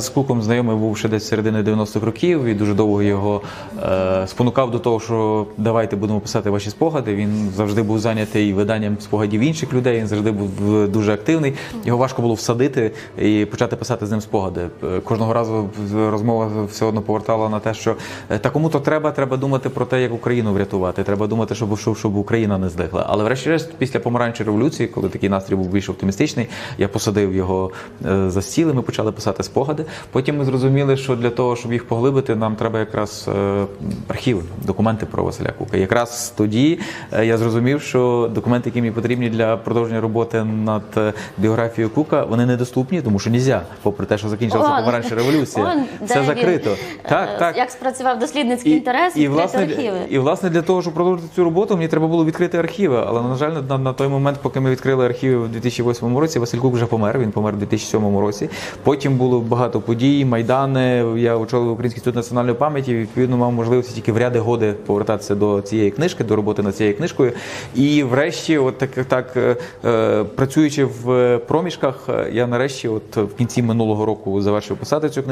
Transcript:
З Куком знайомий був ще десь середини 90-х років і дуже довго його е, спонукав до того, що давайте будемо писати ваші спогади. Він завжди був зайнятий виданням спогадів інших людей. Він завжди був е, дуже активний. Його важко було всадити і почати писати з ним спогади. Е, Кожного разу розмова все одно повертала на те, що е, та кому то треба, треба думати про те, як Україну врятувати. Треба думати, щоб щоб, щоб Україна не здихла. Але врешті-решт, після помаранчої революції, коли такий настрій був більш оптимістичний, я посадив його за стіл, і ми почали писати спогади. Потім ми зрозуміли, що для того, щоб їх поглибити, нам треба якраз е, архіви, документи про Василя Кука. Якраз тоді е, я зрозумів, що документи, які мені потрібні для продовження роботи над е, біографією Кука, вони недоступні, тому що нельзя, попри те, що закінчилася Он, помаранчева революція. он, Це він, закрито. е, Так, так. Як спрацював дослідницький інтерес, і, власне, архіви. і власне для того, щоб продовжити цю роботу, мені треба було відкрити архіви. Але на жаль, на, на той момент, поки ми відкрили архіви в 2008 році, Василь Кук вже помер. Він помер у 2007 році. Потім було багато подій, майдани. Я очолив Український інститут національної пам'яті. Відповідно, мав можливість тільки в ряди годи повертатися до цієї книжки, до роботи над цією книжкою. І врешті, от так, так е, е, працюючи в проміжках, е, я нарешті, от в кінці минулого року, завершив писати цю книжку.